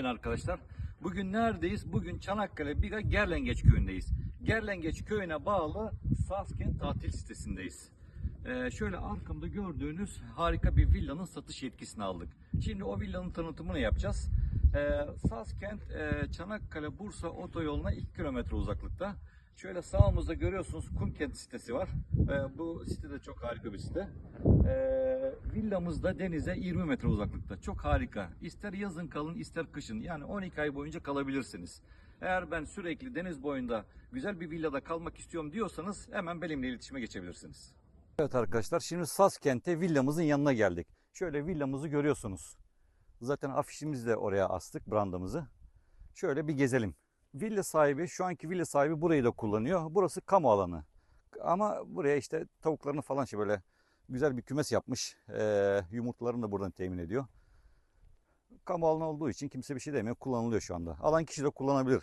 ben arkadaşlar. Bugün neredeyiz? Bugün Çanakkale Biga Gerlengeç köyündeyiz. Gerlengeç köyüne bağlı Saskent tatil sitesindeyiz. Ee, şöyle arkamda gördüğünüz harika bir villanın satış yetkisini aldık. Şimdi o villanın tanıtımını yapacağız. Ee, Saskent e, Çanakkale Bursa otoyoluna 2 kilometre uzaklıkta. Şöyle sağımızda görüyorsunuz Kumkent sitesi var. Ee, bu site de çok harika bir site. Ee, villamız da denize 20 metre uzaklıkta. Çok harika. İster yazın kalın ister kışın. Yani 12 ay boyunca kalabilirsiniz. Eğer ben sürekli deniz boyunda güzel bir villada kalmak istiyorum diyorsanız hemen benimle iletişime geçebilirsiniz. Evet arkadaşlar şimdi Saskent'te villamızın yanına geldik. Şöyle villamızı görüyorsunuz. Zaten afişimizi de oraya astık brandamızı. Şöyle bir gezelim. Villa sahibi, şu anki villa sahibi burayı da kullanıyor. Burası kamu alanı. Ama buraya işte tavuklarını falan şey böyle güzel bir kümes yapmış. Ee, yumurtalarını da buradan temin ediyor. Kamu alanı olduğu için kimse bir şey demiyor. Kullanılıyor şu anda. Alan kişi de kullanabilir.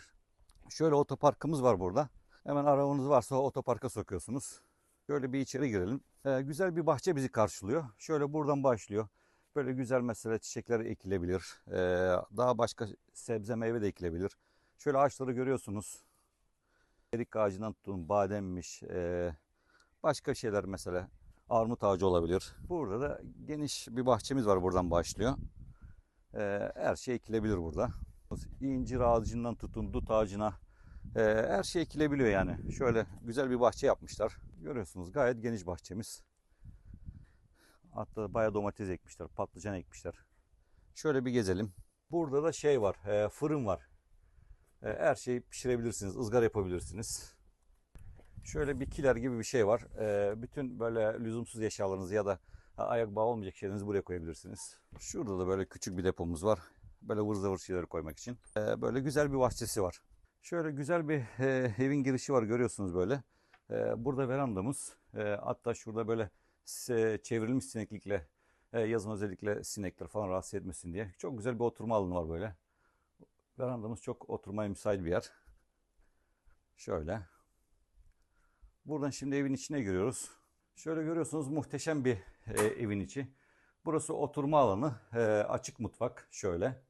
Şöyle otoparkımız var burada. Hemen arabanız varsa otoparka sokuyorsunuz. Şöyle bir içeri girelim. Ee, güzel bir bahçe bizi karşılıyor. Şöyle buradan başlıyor. Böyle güzel mesela çiçekler ekilebilir. Ee, daha başka sebze meyve de ekilebilir. Şöyle ağaçları görüyorsunuz. Erik ağacından tutun bademmiş. ee, başka şeyler mesela armut ağacı olabilir. Burada da geniş bir bahçemiz var buradan başlıyor. Ee, her şey ekilebilir burada. İncir ağacından tutun dut ağacına ee, her şey ekilebiliyor yani. Şöyle güzel bir bahçe yapmışlar. Görüyorsunuz gayet geniş bahçemiz. Hatta bayağı domates ekmişler, patlıcan ekmişler. Şöyle bir gezelim. Burada da şey var, e, fırın var. E, her şeyi pişirebilirsiniz, ızgara yapabilirsiniz. Şöyle bir kiler gibi bir şey var. E, bütün böyle lüzumsuz eşyalarınızı ya da ayak bağı olmayacak şeylerinizi buraya koyabilirsiniz. Şurada da böyle küçük bir depomuz var. Böyle vır zıvır şeyleri koymak için. E, böyle güzel bir bahçesi var. Şöyle güzel bir evin girişi var görüyorsunuz böyle. Burada verandamız. E, hatta şurada böyle çevrilmiş sineklikle yazın özellikle sinekler falan rahatsız etmesin diye. Çok güzel bir oturma alanı var böyle. Verandamız çok oturmaya müsait bir yer. Şöyle. Buradan şimdi evin içine giriyoruz. Şöyle görüyorsunuz muhteşem bir e, evin içi. Burası oturma alanı. E, açık mutfak. Şöyle.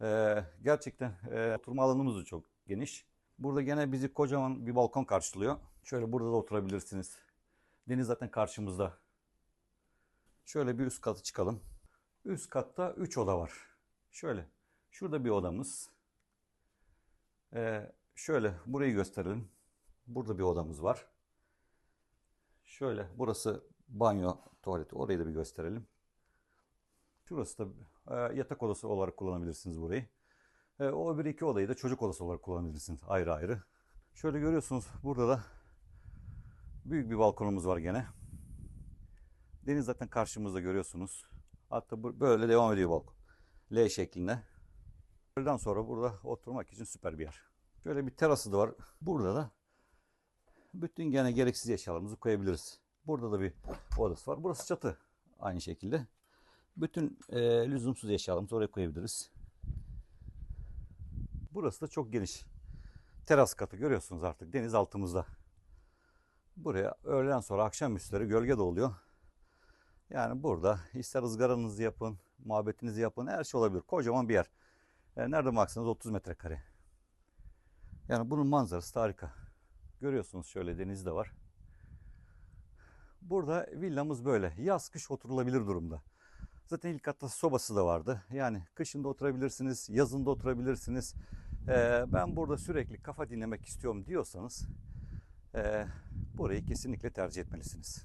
E, gerçekten e, oturma alanımız da çok geniş. Burada gene bizi kocaman bir balkon karşılıyor. Şöyle burada da oturabilirsiniz. Deniz zaten karşımızda. Şöyle bir üst katı çıkalım. Üst katta 3 oda var. Şöyle. Şurada bir odamız. Ee, şöyle burayı gösterelim. Burada bir odamız var. Şöyle burası banyo, tuvaleti. Orayı da bir gösterelim. Şurası da e, yatak odası olarak kullanabilirsiniz burayı. E, o öbür iki odayı da çocuk odası olarak kullanabilirsiniz ayrı ayrı. Şöyle görüyorsunuz burada da büyük bir balkonumuz var gene. Deniz zaten karşımızda görüyorsunuz. Hatta böyle devam ediyor balkon. L şeklinde. Öğleden sonra burada oturmak için süper bir yer. Şöyle bir terası da var. Burada da bütün gene gereksiz eşyalarımızı koyabiliriz. Burada da bir odası var. Burası çatı aynı şekilde. Bütün e, lüzumsuz eşyalarımızı oraya koyabiliriz. Burası da çok geniş. Teras katı görüyorsunuz artık deniz altımızda. Buraya öğleden sonra akşam üstleri gölge de oluyor. Yani burada ister ızgaranızı yapın, muhabbetinizi yapın her şey olabilir. Kocaman bir yer. E, nerede baksanız 30 metrekare. Yani bunun manzarası harika. Görüyorsunuz şöyle deniz de var. Burada villamız böyle. Yaz kış oturulabilir durumda. Zaten ilk katta sobası da vardı. Yani kışında oturabilirsiniz, yazında oturabilirsiniz. Ee, ben burada sürekli kafa dinlemek istiyorum diyorsanız ee, burayı kesinlikle tercih etmelisiniz.